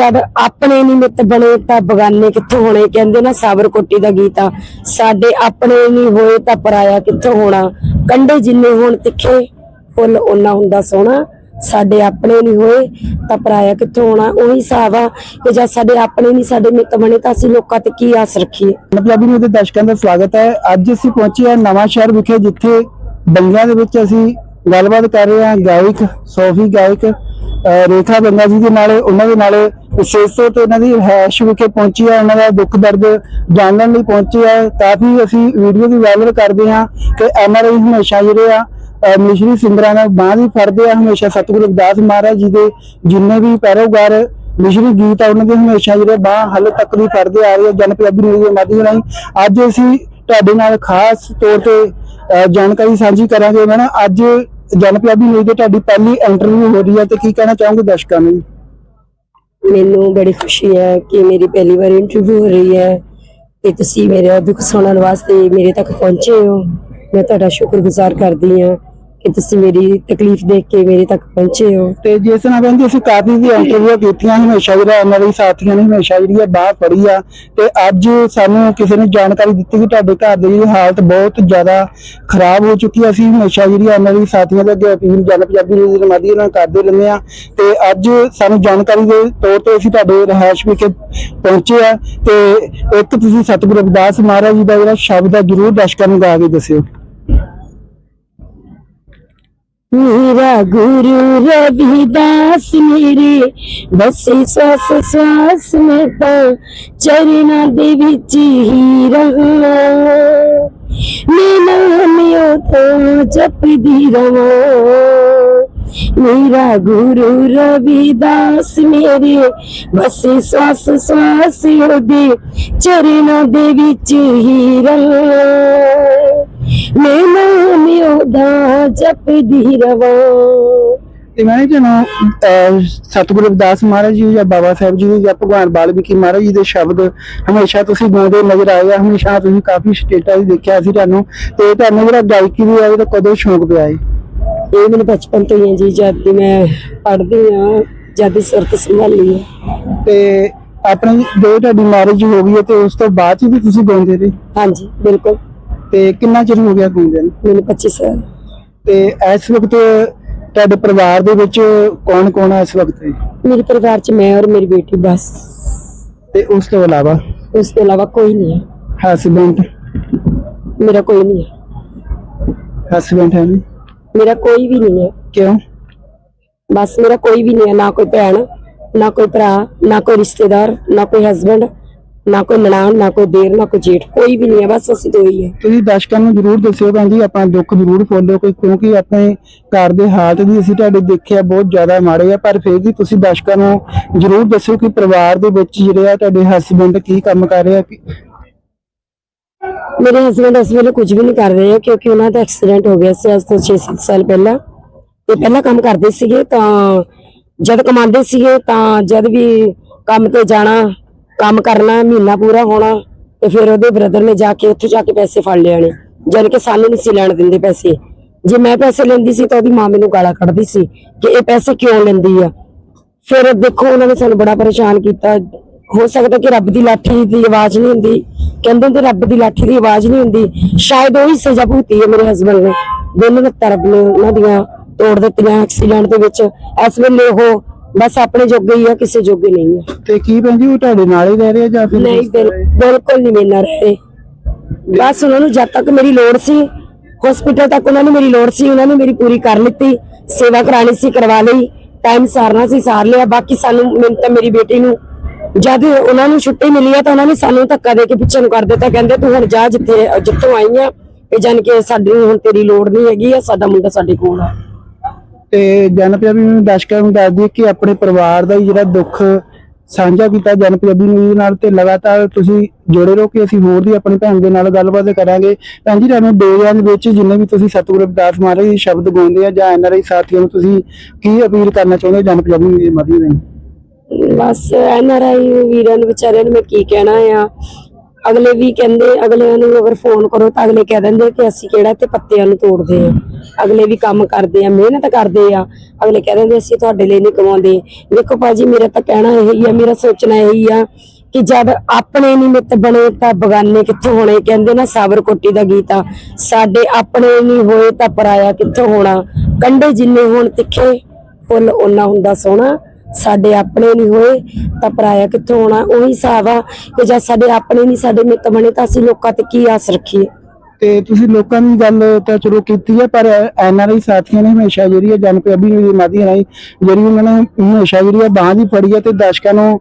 ਜਦ ਆਪਣੇ ਨਹੀਂ ਮਿੱਤ ਬਣੇ ਤਾਂ ਬਗਾਨੇ ਕਿੱਥੋਂ ਹੋਣੇ? ਕਹਿੰਦੇ ਨਾ ਸਾਬਰ ਕੋਟੀ ਦਾ ਗੀਤ ਸਾਡੇ ਆਪਣੇ ਨਹੀਂ ਹੋਏ ਤਾਂ ਪਰਾਇਆ ਕਿੱਥੋਂ ਹੋਣਾ? ਕੰਡੇ ਜਿੰਨੇ ਹੋਣ ਤਿੱਖੇ, ਫੁੱਲ ਉਹਨਾਂ ਹੁੰਦਾ ਸੋਹਣਾ। ਸਾਡੇ ਆਪਣੇ ਨਹੀਂ ਹੋਏ ਤਾਂ ਪਰਾਇਆ ਕਿੱਥੋਂ ਹੋਣਾ? ਉਹੀ ਹਿਸਾਬ ਆ ਕਿ ਜਦ ਸਾਡੇ ਆਪਣੇ ਨਹੀਂ, ਸਾਡੇ ਮਿੱਤ ਬਣੇ ਤਾਂ ਅਸੀਂ ਲੋਕਾਂ ਤੇ ਕੀ ਆਸ ਰੱਖੀਏ? ਪੰਜਾਬੀ ਨਿਊਜ਼ ਦੇ ਦਰਸ਼ਕਾਂ ਦਾ ਸਵਾਗਤ ਹੈ। ਅੱਜ ਅਸੀਂ ਪਹੁੰਚੇ ਹਾਂ ਨਵਾਂ ਸ਼ਹਿਰ ਵਿਖੇ, ਜਿੱਥੇ ਬੰਗਲਾ ਦੇ ਵਿੱਚ ਅਸੀਂ ਗੱਲਬਾਤ ਕਰ ਰਹੇ ਹਾਂ। ਗਾਇਕ, ਸੋਫੀ ਗਾਇਕ ਰੇਖਾ ਬੰਗਾ ਜੀ ਦੇ ਨਾਲ, ਉਹਨਾਂ ਦੇ ਨਾਲ ਵਿਸ਼ੇਸ਼ ਤੌਰ ਤੇ ਦੀ ਰਿਹਾਇਸ਼ ਵਿਖੇ ਪਹੁੰਚੀ ਹੈ ਉਹਨਾਂ ਦਾ ਦੁੱਖ ਦਰਦ ਜਾਣਨ ਲਈ ਪਹੁੰਚੇ ਹੈ ਕਾਫੀ ਅਸੀਂ ਵੀਡੀਓ ਵੀ ਵਾਇਰਲ ਕਰਦੇ ਹਾਂ ਕਿ ਐਨਆਰਆਈ ਹਮੇਸ਼ਾ ਜਿਹੜੇ ਆ ਮਿਸ਼ਰੀ ਸਿੰਗਰਾਂ ਨਾਲ ਬਾਂਹ ਵੀ ਫੜਦੇ ਆ, ਹਮੇਸ਼ਾ ਸਤਿਗੁਰੂ ਰਵਿਦਾਸ ਮਹਾਰਾਜ ਜੀ ਦੇ ਜਿੰਨੇ ਵੀ ਪੈਰੋਗਾਰ ਮਿਸ਼ਰੀ ਗੀਤ ਆ, ਉਹਨਾਂ ਦੇ ਹਮੇਸ਼ਾ ਜਿਹੜੇ ਬਾਹ ਹਾਲੇ ਤੱਕ ਵੀ ਫੜਦੇ ਆ ਰਹੇ ਆ, ਜਨ ਪੰਜਾਬੀ ਨਿਊਜ਼ ਦੇ ਮਾਧਿਅਮ ਰਾਹੀਂ। ਅੱਜ ਅਸੀਂ ਤੁਹਾਡੇ ਨਾਲ ਖਾਸ ਤੌਰ ਤੇ, ਅਹ ਜਾਣਕਾਰੀ ਸਾਂਝੀ ਕਰਾਂਗੇ। ਮੈਂ ਅੱਜ ਜਨ ਨਿਊਜ਼ ਦੇ ਤੁਹਾਡੀ ਪਹਿਲੀ ਇੰਟਰਵਿਊ ਹੋ ਰਹੀ ਹੈ ਤੇ ਕੀ ਕਹਿਣਾ ਚਾਹੋਗੇ ਦਰਸ਼ਕਾਂ ਨੂੰ? ਮੈਨੂੰ ਬੜੀ ਖੁਸ਼ੀ ਹੈ ਕਿ ਮੇਰੀ ਪਹਿਲੀ ਵਾਰ ਇੰਟਰਵਿਊ ਹੋ ਰਹੀ ਹੈ ਤੇ ਤੁਸੀਂ ਮੇਰੇ ਦੁੱਖ ਸੁਣਨ ਵਾਸਤੇ ਮੇਰੇ ਤੱਕ ਪਹੁੰਚੇ ਹੋ। ਮੈਂ ਤੁਹਾਡਾ ਸ਼ੁਕਰਗੁਜ਼ਾਰ ਕਰਦੀ ਹਾਂ। ਕਿ ਤੁਸੀਂ ਮੇਰੀ ਤਕਲੀਫ ਦੇਖ ਕੇ ਮੇਰੇ ਤੱਕ ਪਹੁੰਚੇ ਹੋ। ਤੇ ਜਿਸ ਨਾਲ ਕਹਿੰਦੀ ਅਸੀਂ ਕਾਫੀ ਵੀ ਇੰਟਰਵਿਊ ਕੀਤੀਆਂ, ਹਮੇਸ਼ਾ ਜਿਹੜਾ ਉਹਨਾਂ ਦੇ ਸਾਥੀਆਂ ਨੇ ਹਮੇਸ਼ਾ ਜਿਹੜੀ ਆ ਬਾਹਰ ਪੜੀ ਆ। ਤੇ ਅੱਜ ਸਾਨੂੰ ਕਿਸੇ ਨੇ ਜਾਣਕਾਰੀ ਦਿੱਤੀ ਕਿ ਤੁਹਾਡੇ ਘਰ ਦੀ ਜਿਹੜੀ ਹਾਲਤ ਬਹੁਤ ਜ਼ਿਆਦਾ ਖਰਾਬ ਹੋ ਚੁੱਕੀ ਆ। ਅਸੀਂ ਹਮੇਸ਼ਾ ਜਿਹੜੀ ਉਹਨਾਂ ਦੇ ਸਾਥੀਆਂ ਦੇ ਅੱਗੇ ਅਪੀਲ ਜਨ ਪੰਜਾਬੀ ਨਿਊਜ਼ ਦੇ ਮਾਧਿਅਮ ਨਾਲ ਕਰਦੇ ਰਹਿੰਦੇ ਆ। ਤੇ ਅੱਜ ਸਾਨੂੰ ਜਾਣਕਾਰੀ ਦੇ ਤੌਰ ਤੇ ਅਸੀਂ ਤੁਹਾਡੇ ਰਹਿائش ਵਿਖੇ ਪਹੁੰਚੇ ਆ। ਤੇ ਇੱਕ ਤੁਸੀਂ ਸਤਿਗੁਰੂ ਅਬਦਾਸ ਮਹਾਰਾਜ ਜੀ ਦਾ ਜਿਹੜਾ ਸ਼ਬਦ ਆ, ਜ਼ਰੂਰ ਦਰਸ਼ਕਾਂ ਨੂੰ ਗਾ ਕੇ ਦੱਸਿਓ। ਮੇਰਾ ਗੁਰੂ ਰਵਿਦਾਸ ਮੇਰੇ ਬਸੇ ਸਵਾਸ ਸਵਾਸ ਮੈਂ ਤਾਂ ਚਰਨਾਂ ਦੇ ਵਿੱਚ ਹੀ ਰਹਾ ਮੈਂ ਨਾਮ ਉਹ ਜਪਦੀ ਰਵਾਂ ਮੇਰਾ ਗੁਰੂ ਰਵਿਦਾਸ ਮੇਰੇ ਬਸੇ ਸਵਾਸ ਸਵਾਸ ਉਹਦੇ ਚਰਨਾਂ ਦੇ ਵਿੱਚ ਹੀ ਰਹਾ ਮੈਂ ਨਾਮ ਉਹਦਾ ਜਪਦੀ ਰਵਾਂ। ਤੇ ਮੈਂ ਜਨੋ ਸਤਿਗੁਰੂ ਰਵਿਦਾਸ ਮਹਾਰਾਜ ਜੀ ਜਾਂ ਬਾਬਾ ਸਾਹਿਬ ਜੀ ਜਾਂ ਭਗਵਾਨ ਬਾਲਮੀਕੀ ਮਹਾਰਾਜ ਜੀ ਦੇ ਸ਼ਬਦ ਹਮੇਸ਼ਾ ਤੁਸੀਂ ਗਾਉਂਦੇ ਨਜ਼ਰ ਆਏ ਆ ਹਮੇਸ਼ਾ ਤੁਸੀਂ ਕਾਫੀ ਸਟੇਟਾਂ 'ਚ ਦੇਖਿਆ ਸੀ ਤੁਹਾਨੂੰ ਤੇ ਤੁਹਾਨੂੰ ਜਿਹੜਾ ਗਾਇਕੀ ਦੀ ਆਏ ਤਾਂ ਕਦੋਂ ਸ਼ੌਂਕ ਪਿਆ ਇਹ ਮੈਨੂੰ ਬਚਪਨ ਤੋਂ ਹੀ ਹੈ ਜੀ ਜਦ ਦੀ ਮੈਂ ਪੜ੍ਹਦੀ ਹਾਂ ਜਦ ਦੀ ਸੁਰਤ ਸੰਭਾਲੀ ਹੈ। ਤੇ ਆਪਣੀ ਜੋ ਤੁਹਾਡੀ ਮੈਰਿਜ ਹੋ ਗਈ ਹੈ ਤੇ ਉਸ ਤੋਂ ਬਾਅਦ ਵੀ ਤੁਸੀਂ ਗਾਉਂਦੇ ਰਹੇ? ਹਾਂਜੀ ਬਿਲਕੁਲ। ਤੇ ਕਿੰਨਾ ਚਿਰ ਹੋ ਗਿਆ ਗਾਉਂਦੇ ਨੂੰ ਮੈਨੂੰ 25 ਸਾਲ। ਤੇ ਇਸ ਵਕਤ ਤੁਹਾਡੇ ਪਰਿਵਾਰ ਦੇ ਵਿੱਚ ਕੌਣ ਕੌਣ ਹੈ ਇਸ ਵਕਤ? ਮੇਰੇ ਪਰਿਵਾਰ ਚ ਮੈਂ ਔਰ ਮੇਰੀ ਬੇਟੀ ਬਸ। ਤੇ ਉਸ ਤੋਂ ਇਲਾਵਾ? ਉਸ ਤੋਂ ਇਲਾਵਾ ਕੋਈ ਨਹੀਂ ਹੈ। ਹਸਬੈਂਡ ਮੇਰਾ ਕੋਈ ਨਹੀਂ ਹੈ। ਹਸਬੈਂਡ ਹੈ ਨਹੀਂ? ਮੇਰਾ ਕੋਈ ਵੀ ਨਹੀਂ ਹੈ। ਕਿਉਂ? ਬਸ ਮੇਰਾ ਕੋਈ ਵੀ ਨਹੀਂ ਹੈ। ਨਾ ਕੋਈ ਭੈਣ ਨਾ ਕੋਈ ਭਰਾ ਨਾ ਕੋਈ ਰਿਸ਼ਤੇਦਾਰ ਨਾ ਕੋਈ ਹਸਬੰਡ ਨਾ ਕੋਈ ਨਨਾਣ ਨਾ ਕੋਈ ਦੇਰ ਨਾ ਕੋਈ ਜੇਠ ਕੋਈ ਵੀ ਨਹੀਂ ਹੈ ਬਸ ਅਸੀਂ ਦੋ ਹੀ ਹੈ। ਤੁਸੀਂ ਦਰਸ਼ਕਾਂ ਨੂੰ ਜਰੂਰ ਦੱਸਿਓ ਭੈਣ ਜੀ ਆਪਣਾ ਦੁੱਖ ਜਰੂਰ ਫੋਲਿਓ ਕੋਈ ਕਿਉਂਕਿ ਆਪਣੇ ਘਰ ਦੇ ਹਾਲਤ ਵੀ ਅਸੀਂ ਤੁਹਾਡੇ ਦੇਖਿਆ ਬਹੁਤ ਜ਼ਿਆਦਾ ਮਾੜੇ ਆ ਪਰ ਫਿਰ ਵੀ ਤੁਸੀਂ ਦਰਸ਼ਕਾਂ ਨੂੰ ਜਰੂਰ ਦੱਸਿਓ ਕਿ ਪਰਿਵਾਰ ਦੇ ਵਿੱਚ ਜਿਹੜੇ ਆ ਤੁਹਾਡੇ ਹਸਬੰਡ ਕੀ ਕੰਮ ਕਰ ਰਹੇ ਆ ਕਿ- ਮੇਰੇ ਹਸਬੰਡ ਇਸ ਵੇਲੇ ਕੁਝ ਵੀ ਨਹੀਂ ਕਰ ਰਹੇ ਕਿਉਂਕਿ ਉਹਨਾਂ ਦਾ ਐਕਸੀਡੈਂਟ ਹੋ ਗਿਆ ਸੀ ਅੱਜ ਤੋਂ 6-7 ਸਾਲ ਪਹਿਲਾਂ। ਤੇ ਪਹਿਲਾਂ ਕੰਮ ਕਰਦੇ ਸੀਗੇ ਤਾਂ ਜਦ ਕਮਾਉਂਦੇ ਸੀਗੇ ਤਾਂ ਜਦ ਵੀ ਕੰਮ ਤੇ ਜਾਣਾ ਕੰਮ ਕਰਨਾ, ਮਹੀਨਾ ਪੂਰਾ ਹੋਣਾ ਤੇ ਫਿਰ ਉਹਦੇ ਬ੍ਰਦਰ ਨੇ ਜਾ ਕੇ ਉੱਥੇ ਜਾ ਕੇ ਪੈਸੇ ਫੜ ਲਿਆਣੇ ਜਦ ਕਿ ਸਾਨੂੰ ਨਹੀਂ ਸੀ ਲੈਣ ਦਿੰਦੇ ਪੈਸੇ। ਜੇ ਮੈਂ ਪੈਸੇ ਲੈਂਦੀ ਸੀ ਤਾਂ ਉਹਦੀ ਮਾਂ ਮੈਨੂੰ ਗਾਲਾਂ ਕੱਢਦੀ ਸੀ ਕਿ ਇਹ ਪੈਸੇ ਕਿਉਂ ਲੈਂਦੀ ਆ। ਫਿਰ ਦੇਖੋ, ਉਹਨਾਂ ਨੇ ਸਾਨੂੰ ਬੜਾ ਪਰੇਸ਼ਾਨ ਕੀਤਾ। ਹੋ ਸਕਦਾ ਕਿ ਰੱਬ ਦੀ ਲਾਠੀ ਦੀ ਆਵਾਜ਼ ਨਹੀਂ ਹੁੰਦੀ। ਕਹਿੰਦੇ ਹੁੰਦੇ ਰੱਬ ਦੀ ਲਾਠੀ ਦੀ ਆਵਾਜ਼ ਨਹੀਂ ਹੁੰਦੀ। ਸ਼ਾਇਦ ਉਹੀ ਸਜ਼ਾ ਭੁਗਤੀ ਹੈ ਮੇਰੇ ਹਸਬੰਡ ਨੇ। ਦੋਨੋਂ ਨੇ ਤਰਬ ਨੇ ਉਹਨਾਂ ਦੀਆਂ ਤੋੜ ਦਿੱਤੀਆਂ ਐਕਸੀਡੈਂਟ ਦੇ ਵਿੱਚ। ਇਸ ਵੇਲੇ ਉਹ ਬਸ ਆਪਣੇ ਜੋਗੇ ਹੀ ਆ ਕਿਸੇ ਜੋਗੇ ਨਹੀਂ ਹੈ ਤੇ ਕੀ ਭੈਣ ਜੀ ਉਹ ਤੁਹਾਡੇ ਨਾਲ ਹੀ ਰਹਿ ਰਹੇ ਆ ਜਾਂ ਫਿਰ ਨਹੀਂ ਬਿਲ- ਬਿਲਕੁਲ ਨਹੀਂ ਮਿਲਣਾ ਰਹੇ ਬਸ ਉਹਨਾਂ ਨੂੰ ਜਦ ਤੱਕ ਮੇਰੀ ਲੋੜ ਸੀ ਹਸਪੀਟਲ ਤੱਕ ਉਹਨਾਂ ਨੂੰ ਮੇਰੀ ਲੋੜ ਸੀ ਉਹਨਾਂ ਨੇ ਮੇਰੀ ਪੂਰੀ ਕਰ ਲਿੱਤੀ ਸੇਵਾ ਕਰਾਣੀ ਸੀ ਕਰਵਾ ਲਈ ਟਾਈਮ ਸਾਰਨਾ ਸੀ ਸਾਰ ਲਿਆ ਬਾਕੀ ਸਾਨੂੰ ਮੈਨੂੰ ਤਾਂ ਮੇਰੀ ਬੇਟੀ ਨੂੰ ਜਦ ਉਹਨਾਂ ਨੂੰ ਛੁੱਟੀ ਮਿਲੀ ਆ ਤਾਂ ਉਹਨਾਂ ਨੇ ਸਾਨੂੰ ਧੱਕਾ ਦੇ ਕੇ ਪਿੱਛੇ ਨੂੰ ਕਰ ਦਿੱਤਾ ਕਹਿੰਦੇ ਤੂੰ ਹੁਣ ਜਾ ਜਿੱਥੇ ਜਿੱਥੋਂ ਆਈ ਆ ਇਹ ਜਾਣ ਕੇ ਸਾਡੀ ਹੁਣ ਤੇਰੀ ਲੋੜ ਨਹੀਂ ਹੈਗੀ ਆ ਸਾਡਾ ਮੁੰਡਾ ਸਾਡੇ ਕੋਲ ਆ। ਤੇ ਜਨ ਨੂੰ ਦਰਸ਼ਕਾਂ ਨੂੰ ਦੱਸ ਦਈਏ ਕਿ ਆਪਣੇ ਪਰਿਵਾਰ ਦਾ ਜਿਹੜਾ ਦੁੱਖ ਸਾਂਝਾ ਕੀਤਾ ਜਨ ਨਿਊਜ਼ ਨਾਲ ਤੇ ਲਗਾਤਾਰ ਤੁਸੀਂ ਜੁੜੇ ਰਹੋ ਕਿ ਅਸੀਂ ਹੋਰ ਵੀ ਆਪਣੀ ਭੈਣ ਦੇ ਨਾਲ ਗੱਲਬਾਤ ਕਰਾਂਗੇ। ਭੈਣ ਜੀ, ਤੁਹਾਨੂੰ ਡੇਰਿਆਂ ਦੇ ਵਿੱਚ ਜਿੰਨੇ ਵੀ ਤੁਸੀਂ ਸਤਿਗੁਰੂ ਰਵਿਦਾਸ ਮਹਾਰਾਜ ਜੀ ਸ਼ਬਦ ਗਾਉਂਦੇ ਆ ਜਾਂ ਐਨਆਰਆਈ ਸਾਥੀਆਂ ਨੂੰ ਤੁਸੀਂ ਕੀ ਅਪੀਲ ਕਰਨਾ ਚਾਹੁੰਦੇ ਹੋ ਜਨ ਪੰਜਾਬੀ ਨਿਊਜ਼ ਦੇ ਮਾਧਿਅਮ ਰਾਹੀਂ ਬਸ ਐਨਆਰਆਈ ਵੀਰਾਂ ਨੂੰ ਵਿਚਾਰਿਆਂ ਨੂੰ ਮੈਂ ਕੀ ਕਹਿਣਾ ਆ ਅਗਲੇ ਵੀ ਕਹਿੰਦੇ, ਅਗਲਿਆਂ ਨੂੰ ਅਗਰ ਫੋਨ ਕਰੋ ਤਾਂ ਅਗਲੇ ਕਹਿ ਦਿੰਦੇ ਕਿ ਅਸੀਂ ਕਿਹੜਾ ਤੇ ਪੱਤਿਆਂ ਨੂੰ ਤੋੜਦੇ ਆ। ਅਗਲੇ ਵੀ ਕੰਮ ਕਰਦੇ ਆ, ਮਿਹਨਤ ਕਰਦੇ ਆ। ਅਗਲੇ ਕਹਿ ਦਿੰਦੇ ਅਸੀਂ ਤੁਹਾਡੇ ਲਈ ਨਹੀਂ ਕਮਾਉਂਦੇ। ਦੇਖੋ ਭਾਜੀ, ਮੇਰਾ ਤਾਂ ਕਹਿਣਾ ਇਹੀ ਆ, ਮੇਰਾ ਸੋਚਣਾ ਇਹੀ ਆ ਕਿ ਜਦ ਆਪਣੇ ਨਿਮਿਤ ਬਣੇ ਤਾਂ ਬਗਾਨੇ ਕਿੱਥੋਂ ਹੋਣੇ? ਕਹਿੰਦੇ ਨਾ ਸਾਬਰ ਕੋਟੀ ਦਾ ਗੀਤ ਆ, ਸਾਡੇ ਆਪਣੇ ਨਹੀਂ ਹੋਏ ਤਾਂ ਪਰਾਇਆ ਕਿੱਥੋਂ ਹੋਣਾ? ਕੰਡੇ ਜਿੰਨੇ ਹੋਣ ਤਿੱਖੇ, ਫੁੱਲ ਓਨਾ ਹੁੰਦਾ ਸੋਹਣਾ। ਸਾਡੇ ਆਪਣੇ ਨਹੀਂ ਹੋਏ, ਤਾਂ ਪਰਾਇਆ ਕਿੱਥੋਂ ਹੋਣਾ ਉਹੀ ਹਿਸਾਬ ਆ ਕਿ ਜਦ ਸਾਡੇ ਆਪਣੇ ਨਹੀਂ ਸਾਡੇ ਮਿੱਤ ਬਣੇ, ਤਾਂ ਅਸੀਂ ਲੋਕਾਂ ਤੇ ਕੀ ਆਸ ਰੱਖੀਏ ਤੇ ਤੁਸੀਂ ਲੋਕਾਂ ਦੀ ਗੱਲ ਤਾਂ ਚਲੋ ਕੀਤੀ ਹੈ ਪਰ ਐਨਆਰਆਈ ਸਾਥੀਆਂ ਨੇ ਹਮੇਸ਼ਾ ਜਿਹੜੀ ਹੈ ਜਨ ਪੰਜਾਬੀ ਮਾਧਿਅਮ ਰਾਹੀਂ ਜਿਹੜੀ ਉਹਨਾਂ ਨੇ ਹਮੇਸ਼ਾ ਜਿਹੜੀ ਹੈ ਬਾਂਹ ਦੀ ਫੜੀ ਹੈ ਤੇ ਦਰਸ਼ਕਾਂ ਨੂੰ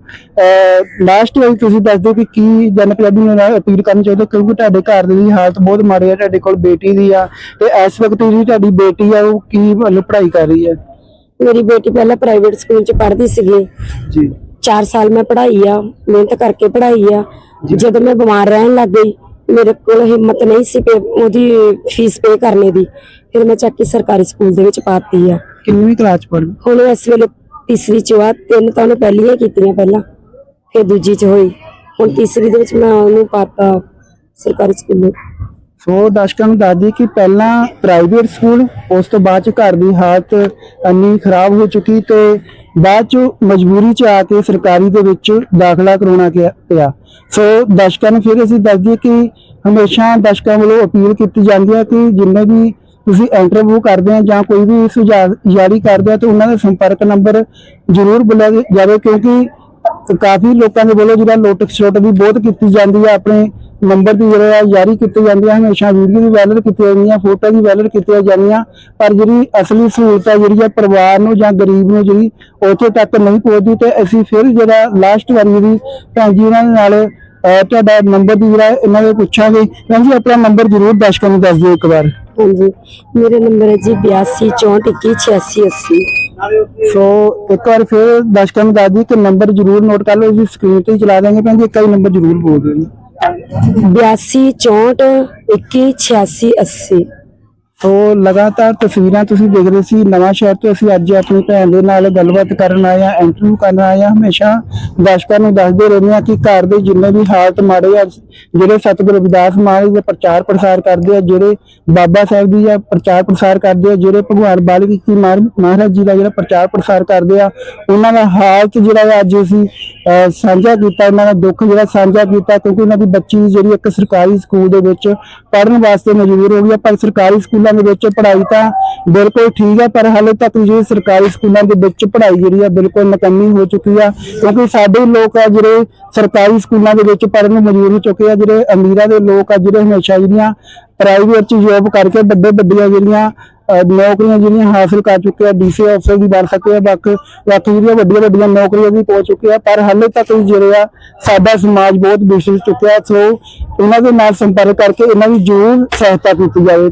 ਲਾਸਟ ਵਾਰੀ ਤੁਸੀਂ ਦੱਸ ਦਿਓ ਕਿ ਕੀ ਜਨ ਪੰਜਾਬੀ ਨੂੰ ਅਪੀਲ ਕਰਨੀ ਚਾਹੁੰਦੇ ਹੋ? ਕਿਉਂਕਿ ਤੁਹਾਡੇ ਘਰ ਦੀ ਹਾਲਤ ਬਹੁਤ ਮਾੜੀ ਹੈ ਤੁਹਾਡੇ ਕੋਲ ਬੇਟੀ ਦੀ ਆ ਤੇ ਇਸ ਵਕਤ ਜਿਹੜੀ ਤੁਹਾਡੀ ਬੇਟੀ ਆ, ਉਹ ਕੀ ਮਤਲਬ ਪੜ੍ਹਾਈ ਕਰ ਰਹੀ ਹੈ ਮੇਰੀ ਬੇਟੀ ਪਹਿਲਾਂ ਪ੍ਰਾਈਵੇਟ ਸਕੂਲ 'ਚ ਪੜ੍ਹਦੀ ਸੀਗੀ। ਜੀ। 4 ਸਾਲ ਮੈਂ ਪੜ੍ਹਾਈ ਆ ਮਿਹਨਤ ਕਰਕੇ ਪੜ੍ਹਾਈ ਆ। ਜਦੋਂ ਮੈਂ ਬਿਮਾਰ ਰਹਿਣ ਲੱਗ ਗਈ ਮੇਰੇ ਕੋਲ ਹਿੰਮਤ ਨਹੀਂ ਸੀ ਪੇ ਉਹਦੀ ਫੀਸ ਪੇ ਕਰਨੇ ਦੀ। ਫਿਰ ਮੈਂ ਚੱਕ ਕੇ ਸਰਕਾਰੀ ਸਕੂਲ ਦੇ ਵਿੱਚ ਪਾਤੀ ਆ। ਕਿੰਨਵੀਂ ਕਲਾਸ ਚ ਪੜ੍ਹਦੀ ਹੁਣ ਇਸ ਵੇਲੇ ਤੀਸਰੀ ਚ ਆ ਤਿੰਨ ਤਾਂ ਉਹਨੇ ਪਹਿਲੀਆਂ ਕੀਤੀਆਂ ਪਹਿਲਾਂ ਫਿਰ ਦੂਜੀ ਚ ਹੋਈ। ਹੁਣ ਤੀਸਰੀ ਦੇ ਵਿੱਚ ਮੈਂ ਉਹਨੂੰ ਪਾਤਾ ਸਰਕਾਰੀ ਸਕੂਲ ਸੋ ਦਰਸ਼ਕਾਂ ਨੂੰ ਦੱਸ ਦਈਏ ਕਿ ਪਹਿਲਾਂ ਪ੍ਰਾਈਵੇਟ ਸਕੂਲ ਉਸ ਤੋਂ ਬਾਅਦ ਚ ਘਰ ਦੀ ਹਾਲਤ ਇੰਨੀ ਖਰਾਬ ਹੋ ਚੁੱਕੀ ਤੇ ਬਾਅਦ ਚ ਮਜਬੂਰੀ ਚ ਆ ਕੇ ਸਰਕਾਰੀ ਦੇ ਵਿੱਚ ਦਾਖਲਾ ਕਰਾਉਣਾ ਗਿਆ- ਪਿਆ। ਸੋ ਦਰਸ਼ਕਾਂ ਨੂੰ ਫਿਰ ਅਸੀਂ ਦੱਸ ਦਈਏ ਕਿ ਹਮੇਸ਼ਾ ਦਰਸ਼ਕਾਂ ਵੱਲੋਂ ਅਪੀਲ ਕੀਤੀ ਜਾਂਦੀ ਹੈ ਕਿ ਜਿੰਨੇ ਵੀ ਤੁਸੀਂ ਇੰਟਰਵਿਊ ਕਰਦੇ ਆ ਜਾਂ ਕੋਈ ਵੀ ਸੁਝਾਅ ਜਾਰੀ ਕਰਦੇ ਆ ਤਾਂ ਉਹਨਾਂ ਦਾ ਸੰਪਰਕ ਨੰਬਰ ਜ਼ਰੂਰ ਬੁਲਾਇਆ ਜਾਵੇ ਕਿਉਂਕਿ ਕਾਫੀ ਲੋਕਾਂ ਦੇ ਵੱਲੋਂ ਜਿਹੜਾ ਲੋਟਕ ਸ਼ੋਟ ਵੀ ਬਹੁਤ ਕੀਤੀ ਜਾਂਦੀ ਹੈ ਆਪਣੇ ਨੰਬਰ ਦੀ ਜਿਹੜਾ ਜਾਰੀ ਕੀਤੀ ਜਾਂਦੀ ਹੈ ਹਮੇਸ਼ਾ ਵੀਡੀਓ ਦੀ ਵੈਲਿਡ ਕੀਤੀ ਜਾਂਦੀ ਹੈ ਫੋਟੋ ਦੀ ਵੈਲਿਡ ਕੀਤੀ ਜਾਂਦੀਆਂ ਪਰ ਜਿਹੜੀ ਅਸਲੀ ਸਹੂਲਤ ਹੈ ਜਿਹੜੀ ਹੈ ਪਰਿਵਾਰ ਨੂੰ ਜਾਂ ਗਰੀਬ ਨੂੰ ਜਿਹੜੀ ਉੱਥੇ ਤੱਕ ਨਹੀਂ ਪਹੁੰਚਦੀ ਤੇ ਅਸੀਂ ਫਿਰ ਜਿਹੜਾ ਲਾਸਟ ਵਾਰੀ ਜਿਹੜੀ ਭੈਣ ਜੀ ਉਹਨਾਂ ਨਾਲ ਤੁਹਾਡਾ ਨੰਬਰ ਦੀ ਜਿਹੜਾ ਇਹਨਾਂ ਦੇ ਪੁੱਛਾਂਗੇ। ਭੈਣ ਜੀ ਆਪਣਾ ਨੰਬਰ ਜ਼ਰੂਰ ਦਰਸ਼ਕਾਂ ਨੂੰ ਦੱਸ ਦਿਓ ਇੱਕ ਵਾਰ। ਹਾਂਜੀ ਮੇਰੇ ਨੰਬਰ ਹੈ ਜੀ 82 64 21 86 80 ਸੋ ਇੱਕ ਵਾਰ ਫਿਰ ਦਰਸ਼ਕਾਂ ਨੂੰ ਦੱਸ ਦਈਏ ਕਿ ਨੰਬਰ ਜ਼ਰੂਰ ਨੋਟ ਕਰ ਲਓ ਅਸੀਂ ਸਕਰੀਨ ਤੇ ਚਲਾ ਦਾਂਗੇ ਭੈਣ ਜੀ ਇੱਕ ਵਾਰੀ ਨੰਬਰ ਜ਼ਰੂਰ ਬੋਲ ਦਿਓ ਜੀ। 82 64 21 86 80 ਸੋ ਲਗਾਤਾਰ ਤਸਵੀਰਾਂ ਤੁਸੀਂ ਦੇਖ ਰਹੇ ਸੀ ਨਵਾਂ ਸ਼ਹਿਰ ਤੋਂ ਅਸੀਂ ਅੱਜ ਆਪਣੀ ਭੈਣ ਦੇ ਨਾਲ ਗੱਲਬਾਤ ਕਰਨ ਆਏ ਆ ਇੰਟਰਵਿਊ ਕਰਨ ਆਏ ਆ ਹਮੇਸ਼ਾ ਦਰਸ਼ਕਾਂ ਨੂੰ ਦੱਸਦੇ ਰਹਿੰਦੇ ਆ ਕਿ ਘਰ ਦੇ ਜਿੰਨੇ ਵੀ ਹਾਲਤ ਮਾੜੇ ਆ ਜਿਹੜੇ ਸਤਿਗੁਰੂ ਰਵਿਦਾਸ ਮਹਾਰਾਜ ਦੇ ਪ੍ਰਚਾਰ ਪ੍ਰਸਾਰ ਕਰਦੇ ਆ ਜਿਹੜੇ ਬਾਬਾ ਸਾਹਿਬ ਦੀ ਆ ਪ੍ਰਚਾਰ ਪ੍ਰਸਾਰ ਕਰਦੇ ਆ ਜਿਹੜੇ ਭਗਵਾਨ ਬਾਲਕ ਜੀ ਮਹਾਰਾਜ ਜੀ ਦਾ ਜਿਹੜਾ ਪ੍ਰਚਾਰ ਪ੍ਰਸਾਰ ਕਰਦੇ ਆ ਉਹਨਾਂ ਦਾ ਹਾਲਤ ਜਿਹੜਾ ਆ ਅੱਜ ਅਸੀਂ ਅਹ, ਸਾਂਝਾ ਕੀਤਾ ਉਹਨਾਂ ਦਾ ਦੁੱਖ ਜਿਹੜਾ ਸਾਂਝਾ ਕੀਤਾ ਕਿਉਂਕਿ ਉਹਨਾਂ ਦੀ ਬੱਚੀ ਜਿਹੜੀ ਇੱਕ ਸਰਕਾਰੀ ਸਕੂਲ ਦੇ ਵਿੱਚ ਪੜ੍ਹਨ ਵਾਸਤੇ ਮਜਬੂਰ ਹੋ ਗਈ ਆ ਪਰ ਸਰਕਾਰੀ ਸਕੂਲ ਦੇ ਵਿੱਚ ਪੜ੍ਹਾਈ ਤਾਂ ਬਿਲਕੁਲ ਠੀਕ ਹੈ ਪਰ ਹਾਲੇ ਤੱਕ ਜਿਹੜੀ ਸਰਕਾਰੀ ਸਕੂਲਾਂ ਦੇ ਵਿੱਚ ਪੜ੍ਹਾਈ ਜਿਹੜੀ ਆ ਬਿਲਕੁਲ ਨਕਮੀ ਹੋ ਚੁੱਕੀ ਆ, ਕਿਉਂਕਿ ਸਾਡੇ ਲੋਕ ਆ ਜਿਹੜੇ ਸਰਕਾਰੀ ਸਕੂਲਾਂ ਦੇ ਵਿੱਚ ਪੜ੍ਹਨ ਮਜਬੂਰ ਹੋ ਚੁੱਕੇ ਆ, ਜਿਹੜੇ ਅਮੀਰਾਂ ਦੇ ਲੋਕ ਆ, ਜਿਹੜੇ ਹਮੇਸ਼ਾ ਜਿਹੜੀਆਂ ਪ੍ਰਾਈਵੇਟ ਚ ਜੋਬ ਕਰਕੇ ਵੱਡੇ ਵੱਡੀਆਂ ਜਿਹੜੀਆਂ ਨੌਕਰੀਆਂ ਜਿਹੜੀਆਂ ਹਾਸਲ ਕਰ ਚੁੱਕੇ ਆ ਡੀਸੀ ਅਫਸਰ ਵੀ ਬਣ ਸਕੇ ਆ, ਬਾਕੀ ਬਾਕੀ ਜਿਹੜੀਆਂ ਵੱਡੀਆਂ ਵੱਡੀਆਂ ਨੌਕਰੀਆਂ ਵੀ ਪਹੁੰਚ ਚੁੱਕੇ ਆ, ਪਰ ਹਾਲੇ ਤੱਕ ਜਿਹੜੇ ਆ ਸਾਡਾ ਸਮਾਜ ਬਹੁਤ ਵਿਛੜ ਚੁੱਕਿਆ, ਸੋ ਇਹਨਾਂ ਦੇ ਨਾਲ ਸੰਪਰਕ ਕਰਕੇ ਇਹਨਾਂ ਦੀ ਜ਼ਰੂਰ ਸਹਾਇਤਾ ਕੀਤੀ ਜਾਵੇ।